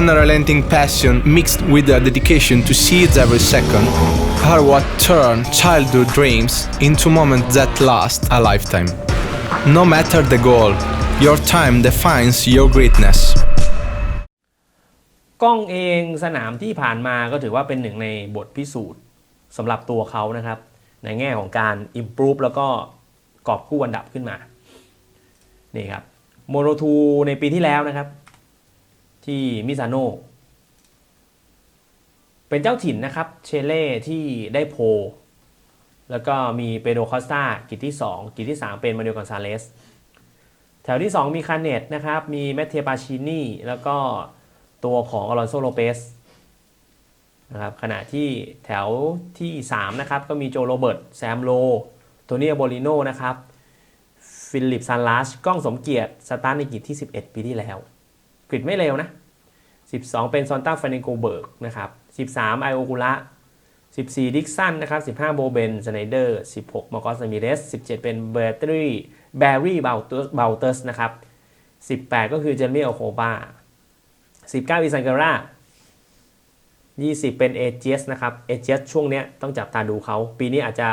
unrelenting passion mixed with a dedication to seize every second are what turn childhood dreams into moments that last a lifetime. No matter the goal, your time defines your greatness. กล้องเองสนามที่ผ่านมาก็ถือว่าเป็นหนึ่งในบทพิสูจน์สำหรับตัวเขานะครับ ในแง่ของการ improve แล้วก็กอบกู้อันดับขึ้นมา นี่ครับ โมโนทูในปีที่แล้วนะครับ ที่มิซานโนเป็นเจ้าถิ่นนะครับเชเล่ที่ได้โพลแล้วก็มีเปโดคอสตากิจที่ 2 กิจที่ 3 เป็นมาเดลกอนซาเลสแถวที่ 2 มีคาเนตนะครับ มีแมตเทปาชินีแล้วก็ตัวของอลอนโซโลเปสนะครับขณะที่แถวที่ 3 นะครับ ก็มีโจโรเบิร์ตแซมโลโทนี่โบลิโนนะครับ ฟิลิปซันลาชกล้องสมเกียรติ สตาร์ในกิจที่ 11 ปีที่แล้ว กริดไม่เร็วนะ 12 เป็นซอนต้าฟาเนโกเบิร์กนะครับ 13 ไอโอกุระ14 ดิกสันนะครับ15 โบเบนสไนเดอร์ 16มอร์กอสมิเรส 17 เป็นเบอร์ตรีแบร์รี่เบลเตอร์เบลเตอร์สนะครับ 18 ก็คือเจเรมี่โอโคบา19อิซันการ่า20 เป็นเอเจสนะครับเอเจสช่วงเนี้ยต้องจับตาดูเขา ปีนี้อาจจะ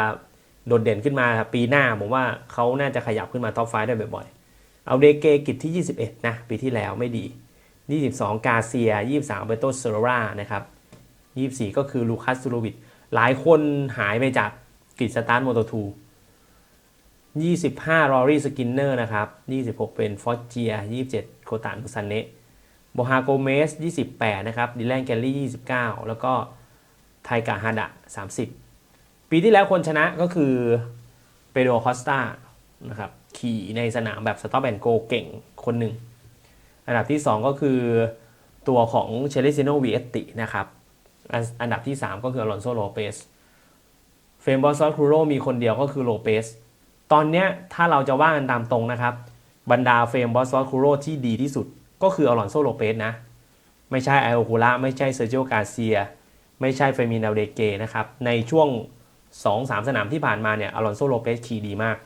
โดดเด่นขึ้นมาครับปีหน้าผมว่าเขาน่าจะขยับขึ้นมาท็อปไฟได้บ่อยๆ เอาเดเกกิจที่ 21 นะ ปีที่แล้วไม่ดี 22 กาเซีย 23เบโตเซโรรานะครับ24 ก็คือลูคัสซูโรวิชหลายคนหายไปจากกิจสตาร์ทโมโตทู25รอรี่สกินเนอร์นะครับ 26 เป็นฟอสเจีย 27 โคตานุซันเนะโบฮาโกเมส 28 นะครับ ดิแลนแกลลี่ 29 แล้วก็ไทกาฮาดะ 30 ปีที่แล้วคนชนะก็คือเปโดคอสตานะครับ ขี่ในสนามแบบสต็อปแอนโกเก่งคนหนึ่ง อันดับที่ 2 ก็คือตัวของเชลิซิโนวีเอตตินะครับ อันดับที่ 3 ก็คืออลอนโซโลเปสเฟรมบอสซอสครูโรมีคนเดียวก็คือโลเปสตอนนี้ถ้าเราจะว่ากันตามตรงนะครับ บรรดาเฟรมบอสซอสครูโรที่ดีที่สุดก็คืออลอนโซโลเปสนะ ไม่ใช่ไอโอคูระไม่ใช่เซอร์จิโอกาเซีย ไม่ใช่เฟมินาเดเกนะครับ ในช่วง 2-3 สนามที่ผ่านมาเนี่ยอลอนโซโลเปสขี่ดีมาก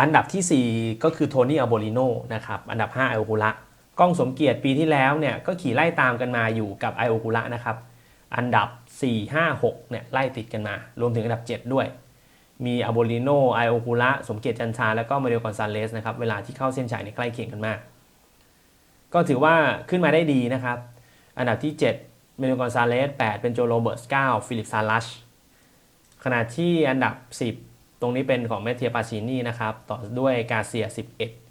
อันดับทีสี่ 4 ก็คือโทนี่อาโบลิโนนะครับ อันดับ5ไอโอคูระกล้องสมเกียรติปีที่แล้วเนี่ยก็ขี่ไล่ตามกันมาอยู่กับไอโอคูระนะครับ อันดับ 4 5 6เนี่ยไล่ติดกันมา รวมถึงอันดับ 7 ด้วย มีอาโบลิโนไอโอคูระสมเกียรติจันทราแล้วก็มาเดลกอนซาเลสนะครับ เวลาที่เข้าเส้นชัยในยใกล้เคียงกันมาก ก็ถือว่าขึ้นมาได้ดีนะครับ อันดับที่ 7 เมเดลกอนซาเลส8เป็นโจโรเบิร์ต9ฟิลิปซาลัชขณะที่อันดับ 10 ตรงนี้เป็นของเมเทียปาชินีนะครับ ต่อด้วยกาเซีย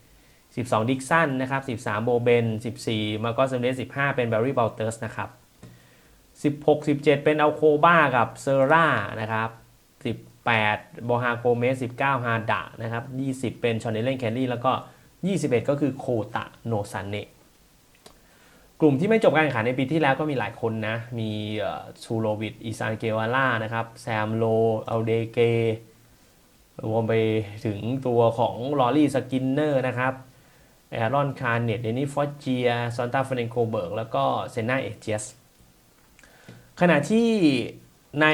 11 12 ดิกสันนะครับ 13 โบเบน 14 มาโกสเซมเดส15 เป็นแบร์รี่บอลเตอร์สนะครับ 16 17 เป็นอัลโคบ้ากับเซอร่านะครับ 18 โบฮาโกเมส 19 ฮาดะนะครับ 20 เป็นชอนเนเลนแคลรี่แล้วก็ 21 ก็คือโคตะโนซันเนกลุ่มที่ไม่จบการแข่งขันในปีที่แล้วก็มีหลายคนนะ มีชูโรวิดอิซานเกวาล่านะครับ แซมโลอัลเดเก รวมไปถึงตัวของลอรี่สกินเนอร์นะครับแอรอนคาร์เนตเดนิฟอร์เจียซอนตาเฟเนโกเบิร์กแล้วก็เซนาเอเจสขณะที่ใน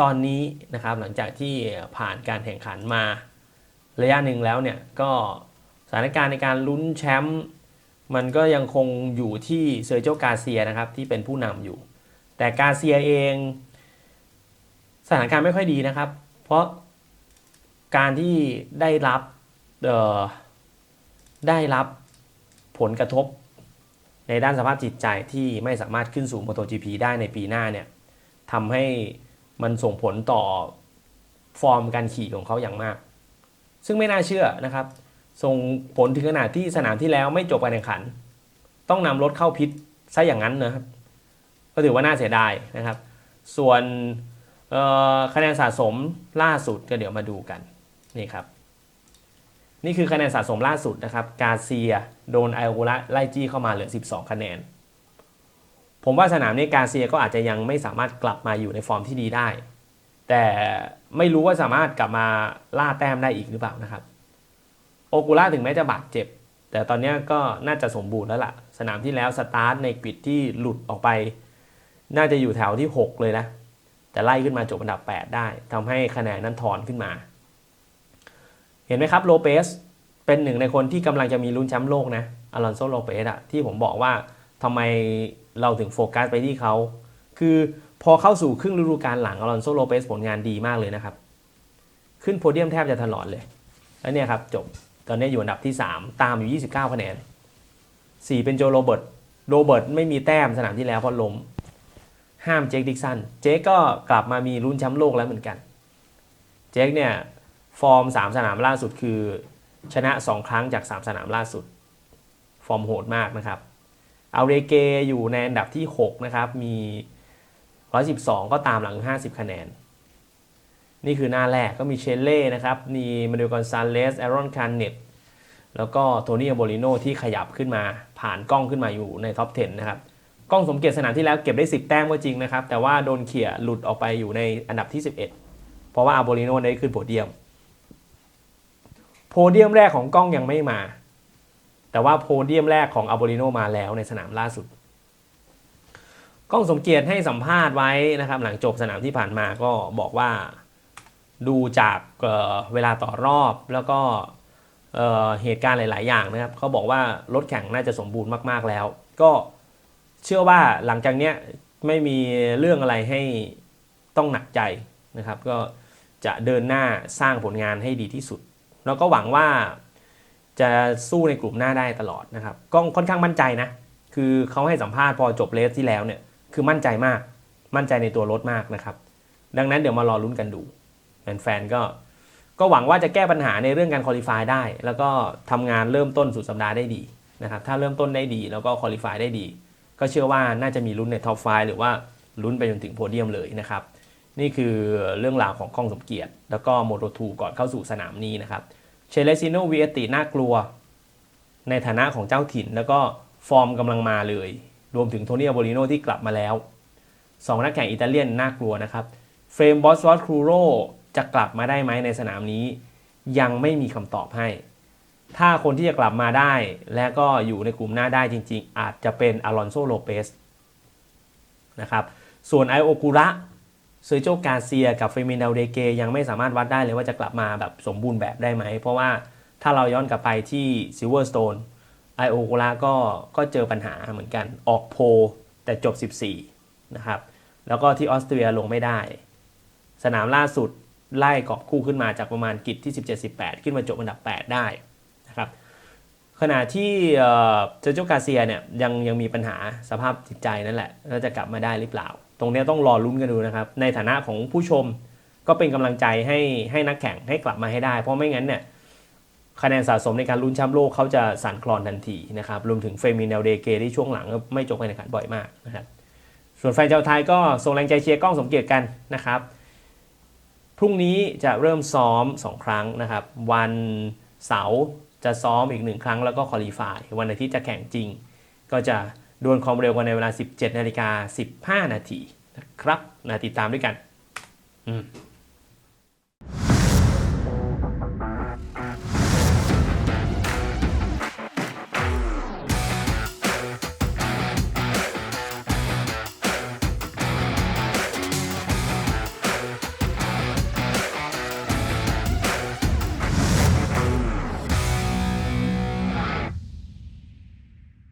ตอนนี้นะครับหลังจากที่ผ่านการแข่งขันมาระยะหนึ่งแล้วเนี่ยก็สถานการณ์ในการลุ้นแชมป์มันก็ยังคงอยู่ที่เซอร์โจกาเซียนะครับที่เป็นผู้นำอยู่ แต่กาเซียเอง สถานการณ์ไม่ค่อยดีนะครับ เพราะ การที่ได้รับได้รับผลกระทบในด้านสภาพจิตใจที่ไม่สามารถขึ้นสู่ MotoGP ได้ในปีหน้าเนี่ยทำให้มันส่งผลต่อฟอร์มการขี่ของเขาอย่างมาก ซึ่งไม่น่าเชื่อนะครับ ส่งผลถึงขนาดที่สนามที่แล้วไม่จบการแข่งขัน ต้องนำรถเข้าพิษซะอย่างนั้นนะครับ ก็ถือว่าน่าเสียดายนะครับ ส่วนคะแนนสะสมล่าสุดก็เดี๋ยวมาดูกัน นี่ครับ นี่คือคะแนนสะสมล่าสุดนะครับ กาเซียโดนไอโอระไล่จี้เข้ามาเหลือ 12 คะแนน ผมว่าสนามนี้กาเซียก็อาจจะยังไม่สามารถกลับมาอยู่ในฟอร์มที่ดีได้ แต่ไม่รู้ว่าสามารถกลับมาล่าแต้มได้อีกหรือเปล่านะครับ โอกุระถึงแม้จะบาดเจ็บ แต่ตอนนี้ก็น่าจะสมบูรณ์แล้วล่ะ สนามที่แล้วสตาร์ทในกริดที่หลุดออกไป น่าจะอยู่แถวที่ 6 เลยนะแต่ไล่ขึ้นมาจบอันดับ 8 ได้ทำให้คะแนนนั้นถอนขึ้นมา เห็นไหมครับโลเปสเป็นหนึ่งในคนที่กำลังจะมีลุ้นแชมป์โลกนะอลอนโซโลเปสอะที่ผมบอกว่าทำไมเราถึงโฟกัสไปที่เขา คือพอเข้าสู่ครึ่งฤดูกาลหลังอลอนโซโลเปสผลงานดีมากเลยนะครับ ขึ้นโพเดียมแทบจะตลอดเลย แล้วเนี่ยครับจบตอนนี้อยู่อันดับที่ 3 ตามอยู่ 29 คะแนน 4 เป็นโจโรเบิร์ตโรเบิร์ตไม่มีแต้มสนามที่แล้วเพราะล้ม ห้ามเจคดิกสัน เจคก็กลับมามีลุ้นแชมป์โลกแล้วเหมือนกัน เจคเนี่ย ฟอร์ม 3 สนามล่าสุดคือ ชนะ 2 ครั้งจาก 3 สนามล่าสุด ฟอร์มโหดมากนะครับอาเรเกอยู่ในอันดับที่ 6 นะครับ มี 112 ก็ตามหลัง 50 คะแนน นี่คือหน้าแรกก็มีเชลเล่นะครับมีมาดูกอนซาเลสแอรอนคาร์เนตแล้วก็โทนี่โบลิโนที่ขยับขึ้นมาผ่านกล้องขึ้นมาอยู่ในท็อป 10 นะครับกล้องสมเกียรติสนามที่แล้วเก็บได้ 10 แต้มก็จริงนะครับ แต่ว่าโดนเขี่ยหลุดออกไปอยู่ในอันดับที่ 11 เพราะว่าอาโบลิโนได้ขึ้นโพเดียม เดียมแรกของกล้องยังไม่มา แต่ว่าโพเดียมแรกของอาโบลิโนมาแล้วในสนามล่าสุด กล้องสมเกียรติให้สัมภาษณ์ไว้นะครับ หลังจบสนามที่ผ่านมาก็บอกว่าดูจากเเวลาต่อรอบแล้วก็เเหตุการณ์หลาย ๆ อย่างนะครับเขาบอกว่ารถแข่งน่าจะสมบูรณ์มาก ๆ แล้ว ก็เชื่อว่าหลังจากเนี้ยไม่มีเรื่องอะไรให้ต้องหนักใจนะครับ ก็จะเดินหน้าสร้างผลงานให้ดีที่สุด แล้วก็หวังว่าจะสู้ในกลุ่มหน้าได้ตลอดนะครับก็ค่อนข้างมั่นใจนะ คือเขาให้สัมภาษณ์พอจบเลสที่แล้วเนี่ย คือมั่นใจมาก มั่นใจในตัวรถมากนะครับ ดังนั้นเดี๋ยวมารอลุ้นกันดู แฟนๆก็ ก็หวังว่าจะแก้ปัญหาในเรื่องการคอลี่ฟายได้ แล้วก็ทำงานเริ่มต้นสุดสัปดาห์ได้ดีนะครับ ถ้าเริ่มต้นได้ดีแล้วก็คอลี่ฟายได้ดี ก็เชื่อว่าน่าจะมีลุ้นในท็อปไฟหรือว่าลุ้นไปจนถึงโพเดียมเลยนะครับ นี่คือเรื่องราวของกล้องสมเกียรติ แล้วก็โมโตทูก่อนเข้าสู่สนามนี้นะครับ เชเลซิโนวีเอติน่ากลัว ในฐานะของเจ้าถิ่น แล้วก็ฟอร์มกำลังมาเลย รวมถึงโทนี่อาโบลิโนที่กลับมาแล้ว 2 นักแข่งอิตาเลียนน่ากลัวนะครับ เฟรมบอสวอตครูโรจะกลับมาได้ไหมในสนามนี้ ยังไม่มีคำตอบให้ ถ้าคนที่จะกลับมาได้ และก็อยู่ในกลุ่มหน้าได้จริง ๆ อาจจะเป็นอลอนโซโลเปสนะครับ ส่วนไอโอกุระ เซอร์โจกาเซียกับเฟมินเดลเดเกยังไม่สามารถวัดได้เลยว่าจะกลับมาแบบสมบูรณ์แบบได้ไหม เพราะว่าถ้าเราย้อนกลับไปที่ซิลเวอร์สโตนไอโอกุระก็ก็เจอปัญหาเหมือนกัน ออกโพแต่จบ 14 นะครับ แล้วก็ที่ออสเตรียลงไม่ได้ สนามล่าสุดไล่กอบคู่ขึ้นมาจากประมาณกิจที่ 17-18 ขึ้นมาจบอันดับ 8 ได้นะครับ ขณะที่เอ่อจอโจกาเซียเนี่ยยังยังมีปัญหาสภาพจิตใจนั่นแหละแล้วจะกลับมาได้หรือเปล่า ตรงนี้ต้องรอลุ้นกันดูนะครับ ในฐานะของผู้ชมก็เป็นกำลังใจให้ให้นักแข่งให้กลับมาให้ได้ เพราะไม่งั้นเนี่ยคะแนนสะสมในการลุ้นแชมป์โลกเขาจะสั่นคลอนทันทีนะครับรวมถึงเฟมินเนลเดเกที่ช่วงหลังไม่จบการแข่งขันบ่อยมากนะครับส่วนแฟนชาวไทยก็ส่งแรงใจเชียร์กล้องสมเกียรติกันนะครับ พรุ่งนี้จะเริ่มซ้อม 2 ครั้งนะครับ วันเสาร์ จะซ้อมอีกหนึ่งครั้งแล้วก็คอลี่ฟายวันอาทิตย์จะแข่งจริง ก็จะดวลความเร็วกันในเวลา 17นาฬิกา15 นาทีนะครับนะติดตามด้วยกัน อืม